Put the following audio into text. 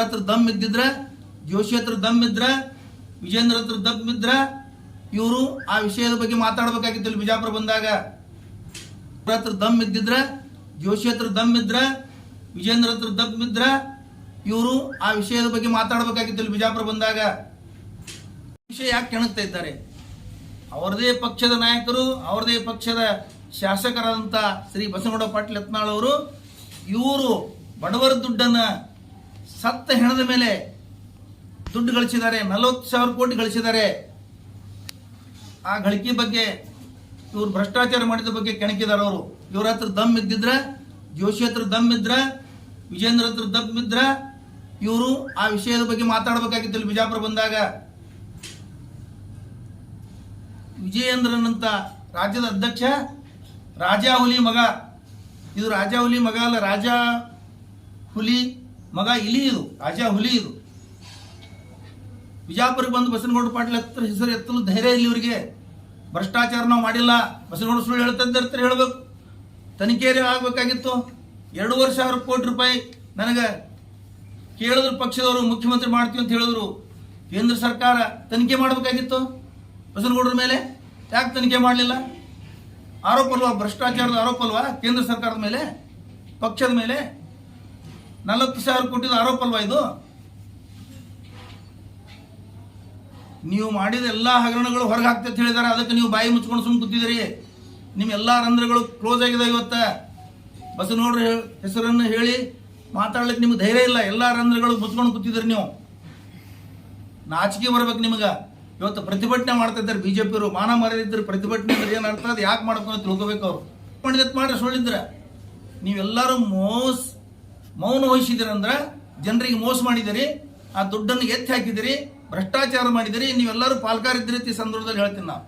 ಹತ್ರ ದಮ್ ಇದ್ದಿದ್ರೆ, ಜೋಶಿ ಹತ್ರ ದಮ್ ಇದ್ರೆ, ವಿಜೇಂದ್ರ ಹತ್ರ ದಮ್ ಇದ್ರೆ, ಇವರು ಆ ವಿಷಯದ ಬಗ್ಗೆ ಮಾತಾಡಬೇಕಾಗಿತ್ತು ಇಲ್ಲಿ ಬಿಜಾಪುರ ಬಂದಾಗ. ಹತ್ರ ದಮ್ ಇದ್ದಿದ್ರೆ, ಜೋಶಿ ಹತ್ರ ದಮ್ ಇದ್ರೆ, ವಿಜೇಂದ್ರ ಹತ್ರ ದಮ್ ಇದ್ರೆ, ಇವರು ಆ ವಿಷಯದ ಬಗ್ಗೆ ಮಾತಾಡಬೇಕಾಗಿತ್ತು ಇಲ್ಲಿ ಬಿಜಾಪುರ ಬಂದಾಗ. ವಿಷಯ ಯಾಕೆ ಕೆಣಕ್ತಾ ಇದ್ದಾರೆ? ಅವರದೇ ಪಕ್ಷದ ನಾಯಕರು, ಅವರದೇ ಪಕ್ಷದ ಶಾಸಕರಾದಂಥ ಶ್ರೀ ಬಸವಗೌಡ ಪಾಟೀಲ್ ಯತ್ನಾಳ್ ಅವರು, ಇವರು ಬಡವರ ದುಡ್ಡನ್ನ ಸತ್ತ ಹೆಣದ ಮೇಲೆ ದುಡ್ಡು ಗಳಿಸಿದ್ದಾರೆ, ನಲವತ್ತು ಸಾವಿರ ಕೋಟಿ ಗಳಿಸಿದ್ದಾರೆ. ಆ ಗಳಿಕೆ ಬಗ್ಗೆ ಇವರು ಭ್ರಷ್ಟಾಚಾರ ಮಾಡಿದ ಬಗ್ಗೆ ಕೆಣಕಿದ್ದಾರೆ ಅವರು. ಇವ್ರ ಹತ್ರ ದಮ್ ಇದ್ದಿದ್ರ, ಜೋಶಿ ಹತ್ರ ದಮ್ ಇದ್ರ, ವಿಜೇಂದ್ರ ಹತ್ರ ದಮ್ ಇದ್ರ ಇವರು ಆ ವಿಷಯದ ಬಗ್ಗೆ ಮಾತಾಡಬೇಕಾಗಿತ್ತು ಇಲ್ಲಿ ಬಿಜಾಪುರ ಬಂದಾಗ. ವಿಜಯೇಂದ್ರನಂತ ರಾಜ್ಯದ ಅಧ್ಯಕ್ಷ ರಾಜಾ ಹುಲಿ ಮಗ. ಇದು ರಾಜಾ ಹುಲಿ ಮಗ ಅಲ್ಲ, ರಾಜಾ ಹುಲಿ ಮಗ ಇಲಿ ಇದು ರಾಜ ಹುಲಿ ಇದು ಬಿಜಾಪುರಿಗೆ ಬಂದು ಬಸನಗೌಡ ಪಾಟೀಲ್ ಹತ್ರ ಹೆಸರು ಎತ್ತಲು ಧೈರ್ಯ ಇಲ್ಲಿ ಇವರಿಗೆ. ಭ್ರಷ್ಟಾಚಾರ ನಾವು ಮಾಡಿಲ್ಲ. ಬಸನಗೌಡ ಸುಳ್ಳು ಹೇಳ್ತಾ ಹೇಳಬೇಕು ಹೇಳ್ಬೇಕು. ತನಿಖೆ ಆಗಬೇಕಾಗಿತ್ತು. ಎರಡೂವರೆ ಸಾವಿರ ಕೋಟಿ ರೂಪಾಯಿ ನನಗೆ ಕೇಳಿದ್ರು ಪಕ್ಷದವರು, ಮುಖ್ಯಮಂತ್ರಿ ಮಾಡ್ತೀವಿ ಅಂತ ಹೇಳಿದ್ರು. ಕೇಂದ್ರ ಸರ್ಕಾರ ತನಿಖೆ ಮಾಡಬೇಕಾಗಿತ್ತು ಬಸನಗೌಡರ ಮೇಲೆ. ಯಾಕೆ ತನಿಖೆ ಮಾಡಲಿಲ್ಲ? ಆರೋಪ ಅಲ್ವಾ, ಭ್ರಷ್ಟಾಚಾರದ ಆರೋಪ ಅಲ್ವಾ ಕೇಂದ್ರ ಸರ್ಕಾರದ ಮೇಲೆ, ಪಕ್ಷದ ಮೇಲೆ? ನಲವತ್ತು ಸಾವಿರ ಕೋಟಿದ ಆರೋಪ ಅಲ್ವಾ ಇದು? ನೀವು ಮಾಡಿದ ಎಲ್ಲ ಹಗರಣಗಳು ಹೊರಗೆ ಅಂತ ಹೇಳಿದಾರೆ ಅದಕ್ಕೆ ನೀವು ಬಾಯಿ ಮುಚ್ಕೊಂಡು ಸುಮ್ಮನೆ ಕೂತಿದ್ದೀರಿ. ನಿಮ್ಮ ಎಲ್ಲ ರಂಧ್ರಗಳು ಕ್ಲೋಸ್ ಆಗಿದೆ ಇವತ್ತ. ನೋಡ್ರಿ ಹೆಸರನ್ನು ಹೇಳಿ ಮಾತಾಡ್ಲಿಕ್ಕೆ ನಿಮ್ಗೆ ಧೈರ್ಯ ಇಲ್ಲ. ಎಲ್ಲ ರಂಧ್ರಗಳು ಮುಚ್ಕೊಂಡು ಕೂತಿದ್ದೀರಿ ನೀವು. ನಾಚಿಕೆ ಬರ್ಬೇಕು ನಿಮಗೆ. ಇವತ್ತು ಪ್ರತಿಭಟನೆ ಮಾಡ್ತಾ ಇದ್ದಾರೆ ಬಿಜೆಪಿಯವರು ಮಾನ ಮರ್ಯಾದಿದ್ರು ಪ್ರತಿಭಟನೆ ಅಂದ್ರೆ ಏನು ಅರ್ಥ? ಅದು ಯಾಕೆ ಮಾಡ್ಕೊಂಡು ತಿಳ್ಕೊಬೇಕು ಅವ್ರು. ಮಾಡಿದತ್ ಮಾಡ್ರಿ ಸುಳ್ಳಿದ್ರೆ. ನೀವೆಲ್ಲರೂ ಮೋಸ್ ಮೌನ ವಹಿಸಿದಿರಂದ್ರೆ ಜನರಿಗೆ ಮೋಸ ಮಾಡಿದಿರಿ, ಆ ದುಡ್ಡನ್ನು ಎತ್ತಿ ಹಾಕಿದಿರಿ, ಭ್ರಷ್ಟಾಚಾರ ಮಾಡಿದಿರಿ, ನೀವೆಲ್ಲರೂ ಪಾಲ್ಗಾರಿದ್ರಿ ಈ ಸಂದರ್ಭದಲ್ಲಿ ಹೇಳ್ತೀನಿ ನಾವು